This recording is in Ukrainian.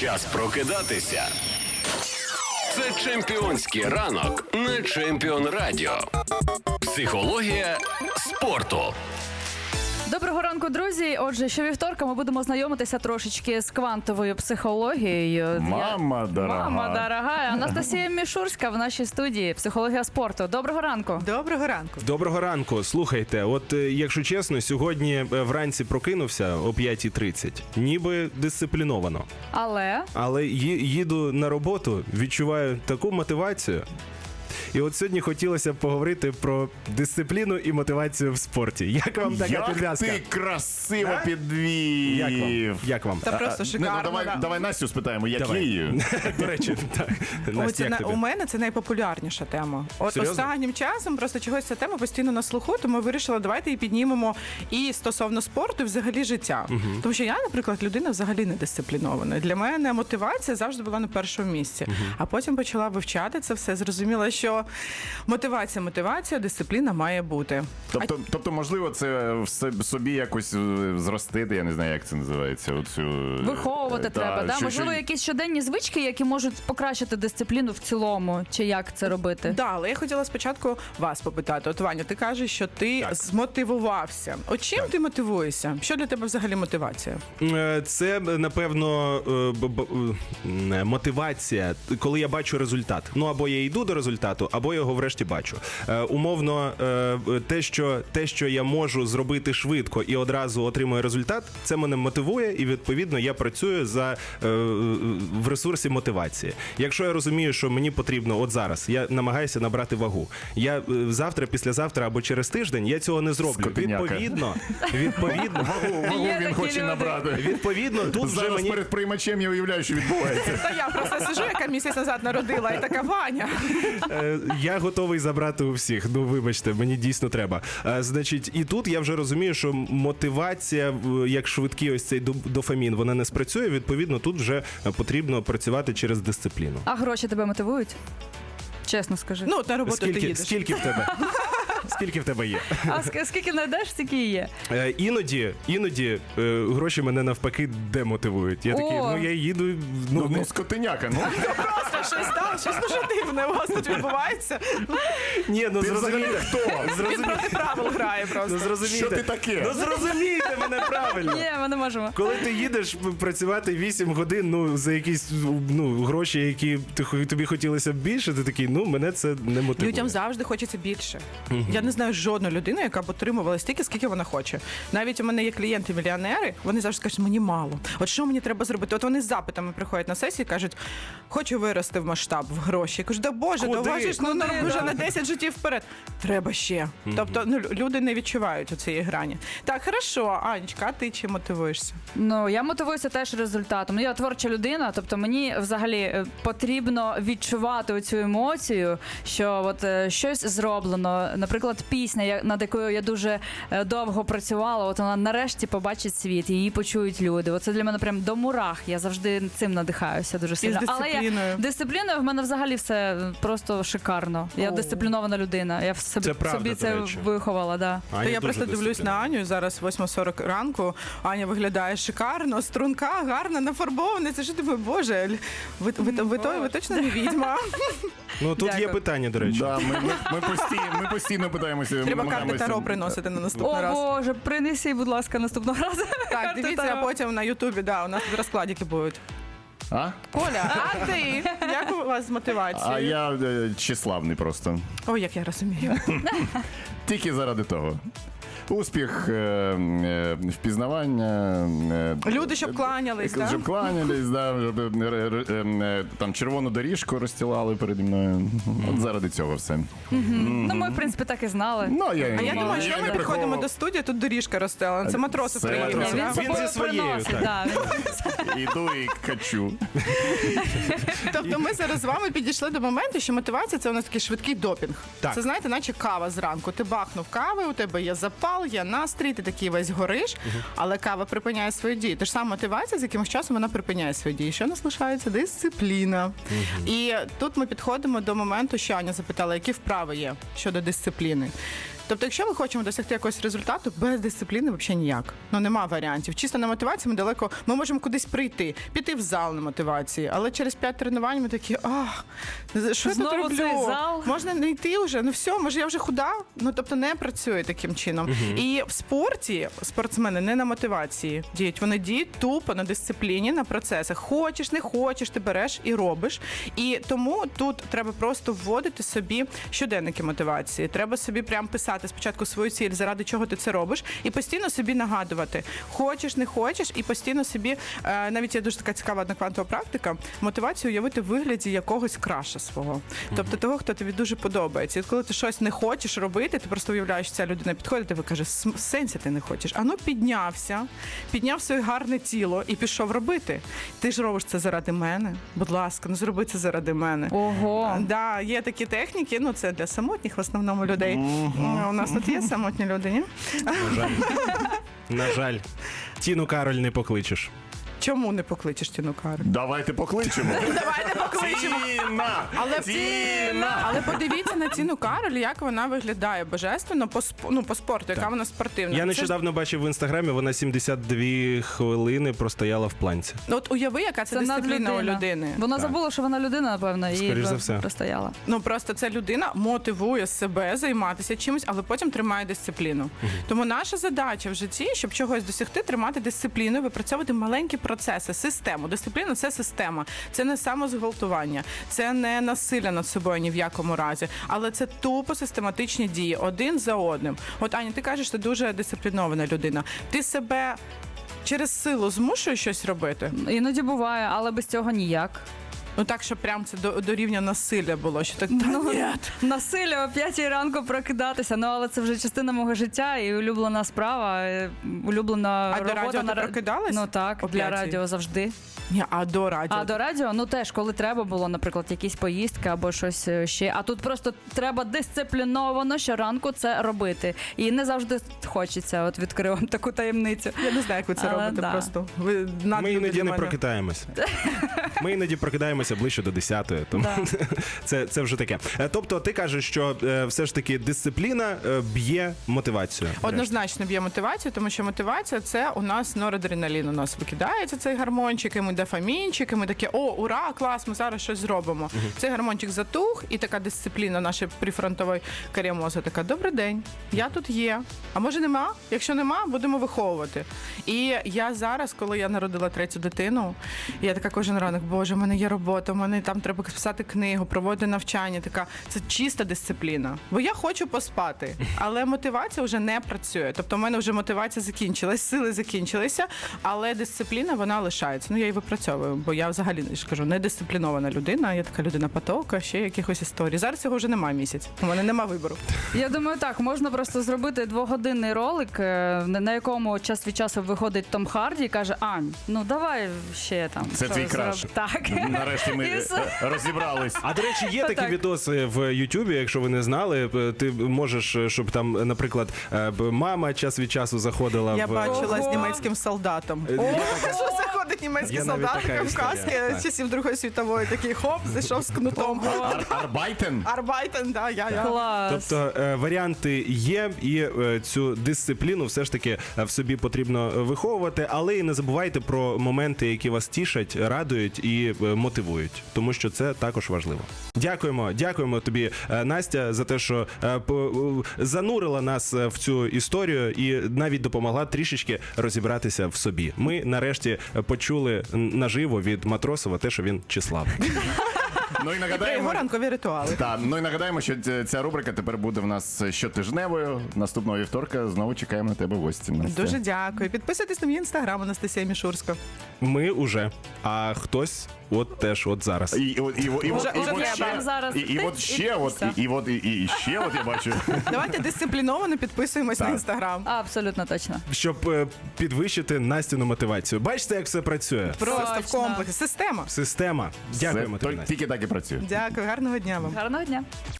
Час прокидатися. Це чемпіонський ранок на Чемпіон Радіо. Психологія спорту. Доброго ранку, друзі. Отже, щовівторка ми будемо знайомитися трошечки з квантовою психологією. Мама дорога. Мама дорога. Анастасія Мішурська в нашій студії, психологія спорту. Доброго ранку. Доброго ранку. Доброго ранку. Слухайте, от е, якщо чесно, сьогодні е, вранці прокинувся о 5.30, ніби дисципліновано. Але Але ї- їду на роботу, відчуваю таку мотивацію. І от сьогодні хотілося б поговорити про дисципліну і мотивацію в спорті. Як вам така Як підв'язка? ти красиво Да? підвів. Як вам? Як вам? Та просто Ну, шикарно. давай, да. давай Настю спитаємо, як Давай. її. До речі, так. Ой, Настя, це як на- тобі? у мене це найпопулярніша тема. От Серйозно? останнім часом просто чогось ця тема постійно на слуху, тому ми вирішили, давайте її піднімемо і стосовно спорту, і взагалі життя. Тому що я, наприклад, людина взагалі не дисциплінована. Для мене мотивація завжди була на першому місці. А потім почала вивчати це все, зрозуміла, що мотивація, мотивація, дисципліна має бути. Тобто, тобто, можливо, це в собі якось е, зростити, я не знаю, як це називається. Оцю, е, виховувати е, треба. та, що- Можливо, що- якісь щоденні звички, які можуть покращити дисципліну в цілому, чи як це робити? Да, але я хотіла спочатку вас попитати. От Ваня, ти кажеш, що ти Так. змотивувався. От чим ти мотивуєшся? Що для тебе взагалі мотивація? Е, Це напевно мотивація, коли я бачу результат. Ну або я йду до результату, або його врешті бачу. Е, Умовно, е, те, що те, що я можу зробити швидко і одразу отримую результат, це мене мотивує, і відповідно я працюю за е, в ресурсі мотивації. Якщо я розумію, що мені потрібно, от зараз я намагаюся набрати вагу. Я е, завтра, післязавтра або через тиждень я цього не зроблю. Скотиняка. Відповідно, відповідно. Вагу, вагу Є він такі хоче люди. набрати. Відповідно, тут вже Зараз мені перед приймачем я уявляю, що відбувається. Та я просто сижу, яка місяць назад народила, і така Ваня. Е, я готовий забрати у всіх. Ну вибачте, мені дійсно треба. А, Значить, і тут я вже розумію, що мотивація, як швидкий ось цей до- дофамін, вона не спрацює. Відповідно, тут вже е, потрібно працювати через дисципліну. А гроші тебе мотивують? Чесно скажи. Ну, на роботу ти їдеш. скільки в тебе? Скільки в тебе є? А ск- скільки знайдеш, стільки і є. Е, іноді, іноді е, гроші мене навпаки демотивують. Я такий, О. ну я їду. Ну, Ну, ну скотиняка, ну. Просто щось там, щось дуже дивне у вас тут відбувається. ні, ну Ти взагалі зрозумійте. хто? Він проти правил грає Ну, просто. зрозумійте. Що ти таке? Ну зрозумійте мене правильно. Ні, ми не можемо. Коли ти їдеш працювати 8 годин, ну за якісь ну гроші, які ти хо- тобі хотілося б більше, ти такий, ну мене це не мотивує. Людям завжди хочеться більше. Я не знаю жодну людину, яка б отримувала стільки, скільки вона хоче. Навіть у мене є клієнти-мільйонери, вони завжди кажуть, мені мало. От що мені треба зробити? От вони з запитами приходять на сесії і кажуть, хочу вирости в масштаб, в гроші. Я кажу, да Боже, Куди? да уважиш, ну Куди, ну, вже да? на 10 життів вперед. Треба ще. Тобто ну, люди не відчувають у цієї грані. Так, хорошо, Анечка, а ти чим мотивуєшся? Ну я мотивуюся теж результатом. Ну, Я творча людина, тобто мені взагалі е, потрібно відчувати цю емоцію, що от е, щось зроблено. Наприклад, пісня, я- над якою я дуже е, довго працювала. От вона нарешті побачить світ, її почують люди. Оце для мене прям до мурах. Я завжди цим надихаюся дуже сильно. Але я дисципліною. дисципліною в мене взагалі все просто шикарно. Я О. дисциплінована людина. Я в собі, Це правда, собі до це речі. виховала. Да. Аня Та я просто дивлюсь на. Аню. Зараз 8.40 ранку. Аня виглядає шикарно, струнка, гарна, нафарбована. Це що ти боже, ви, ви, ви, ви, то- ви точно не відьма. Ну тут є питання, до речі. Да, ми, ми, ми, постійно, ми постійно питаємося. Треба карти Таро приносити на наступний О раз. Боже, принеси, будь ласка, наступного разу. Так, Карти дивіться, а потім на Ютубі, да, у нас тут розкладики будуть. А? Коля, а ти? Як у вас з мотивацією? А я е, тщеславний просто. Ой, як я розумію. Тільки заради того. Успіх, е, е, впізнавання. е, Люди, щоб кланялись, Щоб кланялись, да, щоб, е, е, е, е, там червону доріжку розстілали переді мною. От заради цього все. Ну, ми, в принципі, так і знали. Ну, я, А я думаю, що ми приходимо до студії, тут доріжка розстелена. Це матроси приїхали. Він зі своєю, так. Іду і качу. Тобто ми зараз з вами підійшли до моменту, що мотивація це у нас такий швидкий допінг. Це знаєте, наче кава зранку. Ти бахнув кави, у тебе є запал, є настрій, ти такий весь гориш, але кава припиняє свою дію. Тож сама мотивація з якимось часом вона припиняє свою дію. Що нас лишається? Дисципліна. І тут ми підходимо до моменту, що Аня запитала, які вправи є щодо дисципліни. Тобто, якщо ми хочемо досягти якогось результату, без дисципліни взагалі ніяк. Ну нема варіантів. Чисто на мотивації ми далеко ми можемо кудись прийти, піти в зал на мотивації, але через п'ять тренувань ми такі, ах, що я тут роблю? цей зал? Можна не йти вже. Ну все, може я вже худа. Ну тобто не працює таким чином. І в спорті спортсмени не на мотивації діють. Вони діють тупо на дисципліні, на процесах. Хочеш, не хочеш, ти береш і робиш. І тому тут треба просто вводити собі щоденники мотивації. Треба собі прям писати спочатку свою ціль, заради чого ти це робиш, і постійно собі нагадувати. Хочеш, не хочеш, і постійно собі е, навіть є дуже така цікава одна квантова практика. Мотивацію уявити в вигляді якогось краша свого, тобто того, хто тобі дуже подобається. І коли ти щось не хочеш робити, ти просто уявляєш, що ця людина підходить, і каже, «См- сенсі ти не хочеш. А ну піднявся, підняв своє гарне тіло і пішов робити. Ти ж робиш це заради мене. Будь ласка, ну зроби це заради мене. Ого. Да, є такі техніки. Ну це для самотніх в основному людей. М, У нас тут є самотні люди, ні? На жаль. На жаль. Тіну Кароль не покличеш. Чому не покличеш Тіну Кароль? Давайте покличемо. Давайте покличемо. Тіна! Але Тіна! Але подивіться на Тіну Кароль, як вона виглядає божественно по сп- ну, по спорту, яка вона спортивна. Я Це ж- нещодавно бачив в інстаграмі, вона 72 хвилини простояла в планці. Ну, От уяви, яка це, дисципліна у надлюдина. людини. Вона забула, що вона людина, напевно, і Скоріш за все. простояла. Ну просто ця людина мотивує себе займатися чимось, але потім тримає дисципліну. Тому наша задача в житті, щоб чогось досягти, тримати дисципліну, випрацьовувати маленькі процеси, систему. Дисципліна це система, це не самозґвалтування, це не насилля над собою ні в якому разі, але це тупо систематичні дії один за одним. От Аня, ти кажеш, ти дуже дисциплінована людина. Ти себе. Через силу змушуєш щось робити? Іноді буває, але без цього ніяк. Ну так, щоб прям це до, до рівня насилля було. Що так та Ну, ні. Насилля о п'ятій ранку прокидатися. Ну але це вже частина мого життя і улюблена справа, е, улюблена А до робота радіо на ти ра- прокидалась? Ну так, О для п'ятій? радіо завжди. Ні, а до радіо. А до радіо, ну теж, коли треба було, наприклад, якісь поїздки або щось е, ще. А тут просто треба дисципліновано щоранку це робити. І не завжди хочеться. От відкрив вам таку таємницю. Я не знаю, як ви це Але робите. да. Просто ви надто Ми іноді для не мене. прокидаємося. Ми іноді прокидаємося ближче до 10-ї, тому це, це вже таке. Е, Тобто, ти кажеш, що е, все ж таки дисципліна е, б'є мотивацію. Однозначно б'є мотивацію, тому що мотивація це у нас норадреналін. У нас викидається цей гармончик, і ми дофамінчик, і ми такі, о, ура, клас, ми зараз щось зробимо. Цей гармончик затух, і така дисципліна нашої прифронтової корі мозку така: добрий день, я тут є. А може нема? Якщо нема, будемо виховувати. І я зараз, коли я народила третю дитину, я така кожен ранок, боже, в мене є робота, в мене там треба писати книгу, проводити навчання. Така це чиста дисципліна. Бо я хочу поспати, але мотивація вже не працює. Тобто, в мене вже мотивація закінчилась, сили закінчилися, але дисципліна вона лишається. Ну я її випрацьовую, бо я взагалі я ж кажу, не дисциплінована людина. Я така людина потока, ще якихось історій. Зараз цього вже немає місяць. У мене нема вибору. Я думаю, так можна просто зробити двогодинний ролик, е, на якому час від часу виходить Том Харді і каже: Ань, ну давай ще там. Це твій краш. Так. Нарешті ми І е, розібрались. А до речі, є такі Так. відоси в Ютубі, якщо ви не знали. Е, Ти можеш, е, щоб там, наприклад, е, б- мама час від часу заходила Я в бачила з Ого. німецьким солдатом. О, що заходить німецький Є навіть солдат така в історія, каски так. часів Другої світової. Такий хоп, зайшов з кнутом. Ар- Арбайтен. Арбайтен, да, я, я. Клас. Тобто е, варіанти є, і е, цю дисципліну все ж таки е, в собі потрібно е, виховувати, але і не забувайте про моменти, які вас тішать, радують і е, мотивують, тому що це також важливо. Дякуємо, дякуємо тобі, е, Настя, за те, що е, по- е, занурила нас е, в цю історію і навіть допомогла трішечки розібратися в собі. Ми нарешті е, почули н- наживо від Матросова те, що він числав. Ну і його нагадаємо. ранкові ритуали. Так, ну і нагадаємо, що ця- ця рубрика тепер буде в нас щотижневою. Наступного вівторка знову чекаємо на тебе в гості. Настя. Дуже дякую. Підписуйтесь на мій інстаграм Анастасія Мішурська. Ми уже, а хтось от теж от зараз. І, і, і, і, і, Уже- от- і уже от ще, Зараз і, і от і ще, от, і, і, от, і, і ще, от я бачу. Давайте дисципліновано підписуємось на Так. інстаграм. Абсолютно точно. щоб е, підвищити Настіну мотивацію. Бачите, як все працює? Просто в Точно. комплексі. Система. Система. Дякуємо тобі. Настя. Тільки так і працює. Дякую, гарного дня вам. Гарного дня.